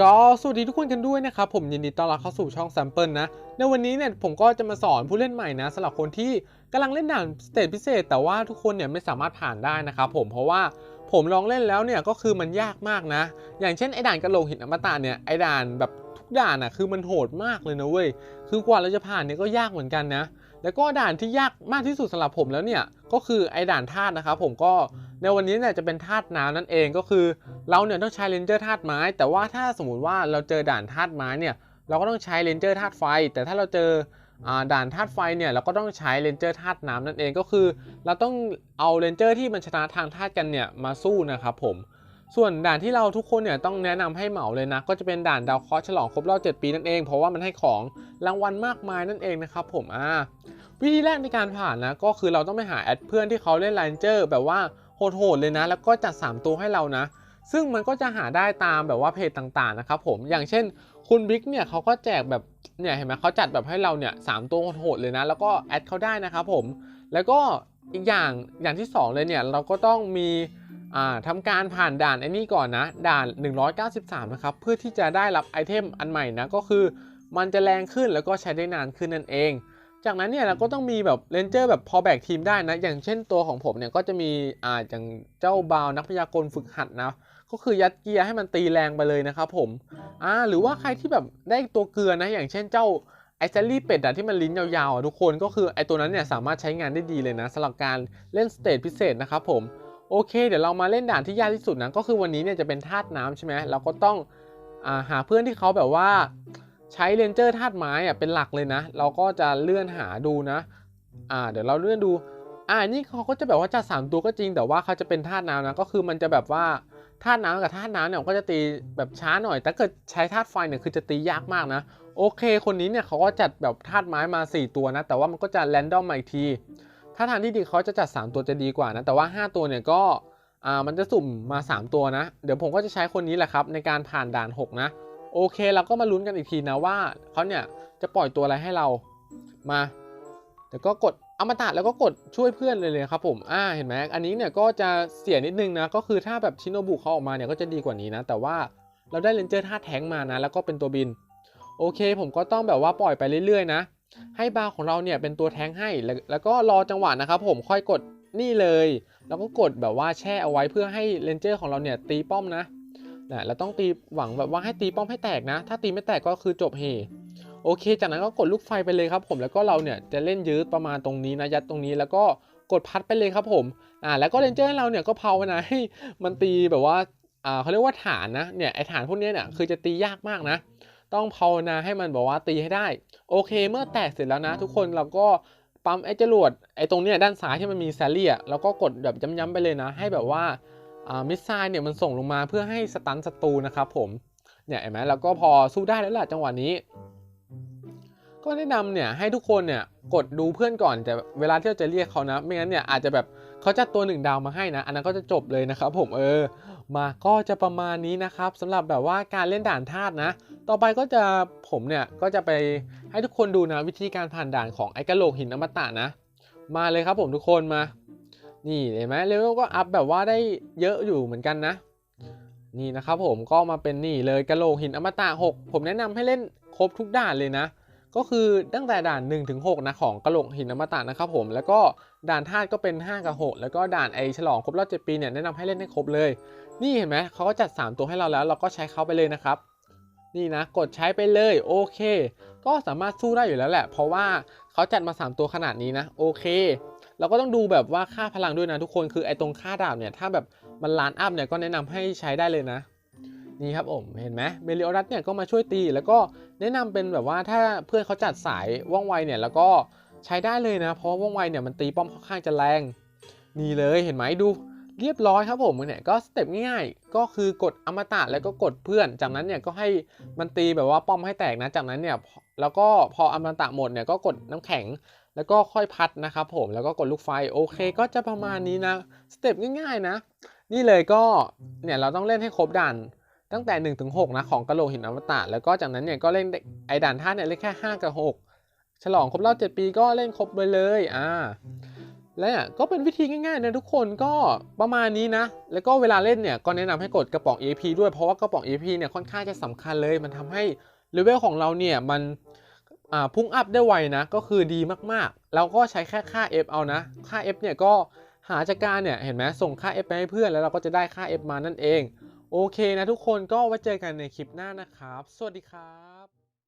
ก็สวัสดีทุกคนกันด้วยนะครับผมยินดีต้อนรับเข้าสู่ช่อง Sample นะ ในวันนี้เนี่ยผมก็จะมาสอนผู้เล่นใหม่นะสำหรับคนที่กำลังเล่นด่านสเตจพิเศษ แต่ว่าทุกคนเนี่ยไม่สามารถผ่านได้นะครับผมเพราะว่าผมลองเล่นแล้วเนี่ยก็คือมันยากมากนะ อย่างเช่นไอ้ด่านกระโหลกหินอมตะเนี่ยไอ้ด่านแบบทุกด่านอะคือมันโหดมากเลยนะเว้ยคือกว่าเราจะผ่านเนี่ยก็ยากเหมือนกันนะ แล้วก็ด่านที่ยากมากที่สุดสำหรับผมแล้วเนี่ยก็คือไอ้ด่านธาตุนะครับผมก็ ในวันนี้เนี่ยจะเป็นธาตุน้ำนั่นเองก็คือ เราเนี่ยต้องใช้เลนเจอร์ธาตุไม้ แต่ว่าถ้าสมมติว่าเราเจอด่านธาตุไม้เนี่ยเราก็ต้องใช้เลนเจอร์ธาตุไฟ แต่ถ้าเราเจอด่านธาตุไฟเนี่ยเราก็ต้องใช้เลนเจอร์ธาตุน้ำนั่นเองก็คือ เราต้องเอาเลนเจอร์ที่มันชนะทางธาตุกันเนี่ยมาสู้นะครับผมส่วนด่านที่เราทุกคนเนี่ยต้องแนะนำให้เหมาเลยนะ ก็จะเป็นด่านดาวเคราะห์ฉลองครบรอบ 7 ปีนั่นเอง เพราะว่ามันให้ของรางวัลมากมายนั่นเองนะครับผมอ่าวิธีแรกในการผ่านนะก็คือเราต้องไปหาแอดเพื่อนที่เขาเล่นเลนเจอร์แบบว่า โหดๆเลยนะ แล้วก็จัด 3 ตัวให้เรานะ ซึ่งมันก็จะหาได้ตามแบบว่าเพจต่างๆนะครับผมอย่างเช่นคุณบิ๊กเนี่ยเขาก็แจกแบบเนี่ยเห็นไหมเขาจัดแบบให้เราเนี่ยสามตัวโหดๆเลยนะ แล้วก็แอดเขาได้นะครับผมแล้วก็อีกอย่างอย่างที่สองเลยเนี่ยเราก็ต้องมีอ่าทำการผ่านด่านไอ้นี่ก่อนนะ ด่าน 193 นะครับ เพื่อที่จะได้รับไอเทมอันใหม่นะ ก็คือมันจะแรงขึ้นแล้วก็ใช้ได้นานขึ้นนั่นเอง จากนั้นเนี่ยเราก็ต้องมีแบบเลนเจอร์แบบพอแบกทีมได้นะ อย่างเช่นตัวของผมเนี่ยก็จะมีอ่าอย่างเจ้าบาวนักพยากรณ์ฝึกหัดนะก็คือยัดเกียร์ให้มันตีแรงไปเลยนะครับผมอ่าหรือว่าใครที่แบบได้ตัวเกลือนะ อย่างเช่นเจ้าไอแซลลี่เป็ดอะที่มันลิ้นยาวๆอะทุกคนก็คือไอตัวนั้นเนี่ยสามารถใช้งานได้ดีเลยนะสำหรับการเล่นสเตจพิเศษนะครับผมโอเค เดี๋ยวเรามาเล่นด่านที่ยากที่สุดนะก็คือวันนี้เนี่ยจะเป็นธาตุน้ำใช่ไหมเราก็ต้องอ่าหาเพื่อนที่เขาแบบว่า ใช้เรนเจอร์ธาตุไม้อะเป็นหลักเลยนะ เราก็จะเลื่อนหาดูนะอ่าเดี๋ยวเราเลื่อนดูอ่านี่เขาก็จะแบบว่าจัดสามตัวก็จริง แต่ว่าเขาจะเป็นธาตุน้ำนะก็คือมันจะแบบว่าธาตุน้ำกับธาตุน้ำเนี่ยก็จะตีแบบช้าหน่อยแต่เกิดใช้ธาตุไฟเนี่ยคือจะตียากมากนะ โอเค คนนี้เนี่ยเขาก็จัดแบบธาตุไม้มา 4 ตัวนะ แต่ว่ามันก็จะแรนดอมมาอีกที ถ้าทางที่ดีเขาจะจัด 3 ตัวจะดีกว่านะ แต่ว่า 5 ตัวเนี่ยก็อ่ามันจะสุ่มมา 3 ตัวนะ เดี๋ยวผมก็จะใช้คนนี้แหละครับในการผ่านด่าน 6 นะ โอเคเราก็มาลุ้นกันอีกทีนะว่าเขาเนี่ยจะปล่อยตัวอะไรให้เรามาเดี๋ยวก็กดอมตะแล้วก็กดช่วยเพื่อนเลยเลยครับผม อ่า เห็นไหมอันนี้เนี่ยก็จะเสียนิดนึงนะ ก็คือถ้าแบบชิโนบุเขาออกมาเนี่ยก็จะดีกว่านี้นะ แต่ว่าเราได้เลนเจอร์ท่าแทงมานะ แล้วก็เป็นตัวบิน โอเค ผมก็ต้องแบบว่าปล่อยไปเรื่อยๆนะ ให้บาร์ของเราเนี่ยเป็นตัวแทงให้แล้วแล้วก็รอจังหวะนะครับผม ค่อยกดนี่เลย แล้วก็กดแบบว่าแช่เอาไว้เพื่อให้เลนเจอร์ของเราเนี่ยตีป้อมนะ นะเราต้องตีหวังแบบว่าให้ตีป้อมให้แตกนะ ถ้าตีไม่แตกก็คือจบเฮโอเค จากนั้นก็กดลูกไฟไปเลยครับ ผมแล้วก็เราเนี่ยจะเล่นยืดประมาณตรงนี้นะยัดตรงนี้แล้วก็กดพัดไปเลยครับผมอ่าแล้วก็เรนเจอร์ให้เราเนี่ยก็ภาวนาให้มันตีแบบว่าอ่าเขาเรียกว่าฐานนะเนี่ยไอฐานพวกนี้เนี่ยคือจะตียากมากนะต้องภาวนาให้มันบอกว่าตีให้ได้ โอเค เมื่อแตกเสร็จแล้วนะ ทุกคนเราก็ปั๊มไอ้จรวดไอ้ตรงเนี้ยด้านซ้ายที่มันมีแซลลี่อะแล้วก็กดแบบย้ำๆไปเลยนะ ให้แบบว่า มิสไซล์เนี่ยมันส่งลงมาเพื่อให้สตันศัตรูนะครับผมเนี่ยเห็นไหมเราก็พอสู้ได้แล้วล่ะจังหวะนี้ ก็แนะนำเนี่ยให้ทุกคนเนี่ยกดดูเพื่อนก่อนแต่เวลาที่เราจะเรียกเขานะ ไม่งั้นเนี่ยอาจจะแบบเขาจัดตัวหนึ่งดาวมาให้นะ อันนั้นก็จะจบเลยนะครับผมเออมาก็จะประมาณนี้นะครับสำหรับแบบว่าการเล่นด่านธาตุนะ ต่อไปก็จะผมเนี่ยก็จะไปให้ทุกคนดูนะวิธีการผ่านด่านของไอ้กะโหลกหินอมตะนะ มาเลยครับผมทุกคนมา นี่เห็นไหมเลเวลก็อัพแบบว่าได้เยอะอยู่เหมือนกันนะ นี่นะครับผมก็มาเป็นนี่เลยกะโหลกหินอมตะ 6 ผมแนะนำให้เล่นครบทุกด่านเลยนะ ก็คือตั้งแต่ด่าน1ถึง6นะของกะโหลกหินอมตะนะครับผมแล้วก็ด่านธาตุก็เป็น 5 กับ 6 แล้วก็ด่านไอฉลองครบรอบ7ปีเนี่ยแนะนำให้เล่นให้ครบเลย นี่เห็นไหมเขาก็จัด 3 ตัวให้เราแล้ว เราก็ใช้เขาไปเลยนะครับนี่นะกดใช้ไปเลยโอเค ก็สามารถสู้ได้อยู่แล้วแหละ เพราะว่าเขาจัดมา 3 ตัวขนาดนี้นะโอเค เราก็ต้องดูแบบว่าค่าพลังด้วยนะทุกคนคือไอตรงค่าดาบเนี่ยถ้าแบบมันล้านอัพเนี่ยก็แนะนำให้ใช้ได้เลยนะนี่ครับผมเห็นไหมเมลิโอรัสเนี่ยก็มาช่วยตีแล้วก็แนะนำเป็นแบบว่าถ้าเพื่อนเขาจัดสายว่องไวเนี่ยแล้วก็ใช้ได้เลยนะ เพราะว่องไวเนี่ยมันตีป้อมค่อนข้างจะแรง นี่เลยเห็นไหมดูเรียบร้อยครับผมเนี่ยก็สเต็ปง่ายๆก็คือกดอมตะแล้วก็กดเพื่อน จากนั้นเนี่ยก็ให้มันตีแบบว่าป้อมให้แตกนะจากนั้นเนี่ยแล้วก็พออมตะหมดเนี่ยก็กดน้ำแข็ง แล้วก็ค่อยพัดนะครับผมแล้วก็กดลูกไฟโอเค ก็จะประมาณนี้นะสเต็ปง่ายๆนะ นี่เลยก็เนี่ยเราต้องเล่นให้ครบด่านตั้งแต่1นถึงหนะของกะโหลกหินอมตะแล้วก็จากนั้นเนี่ยก็เล่นไอด่านท่าเนี่ยเล่นแค่ 5 กับ 6 ฉลองครบรอบ 7 ปีก็เล่นครบไปเลยอ่าและเนี่ยก็เป็นวิธีง่ายๆนะทุกคนก็ประมาณนี้นะ แล้วก็เวลาเล่นเนี่ยก็แนะนำให้กดกระป๋อง EP ด้วยเพราะว่ากระป๋อง EP เนี่ยค่อนข้างจะสำคัญเลย มันทำให้เลเวลของเราเนี่ยมันอ่า พุ่งอัพได้ไวนะ ก็คือดีมากๆ แล้วก็ใช้แค่ค่า F เอานะ ค่า F เนี่ยก็หาจากการเนี่ยเห็นไหมส่งค่า F ไปให้เพื่อนแล้วเราก็จะได้ค่า F มานั่นเอง โอเคนะทุกคนก็ไว้เจอกันในคลิปหน้านะครับ สวัสดีครับ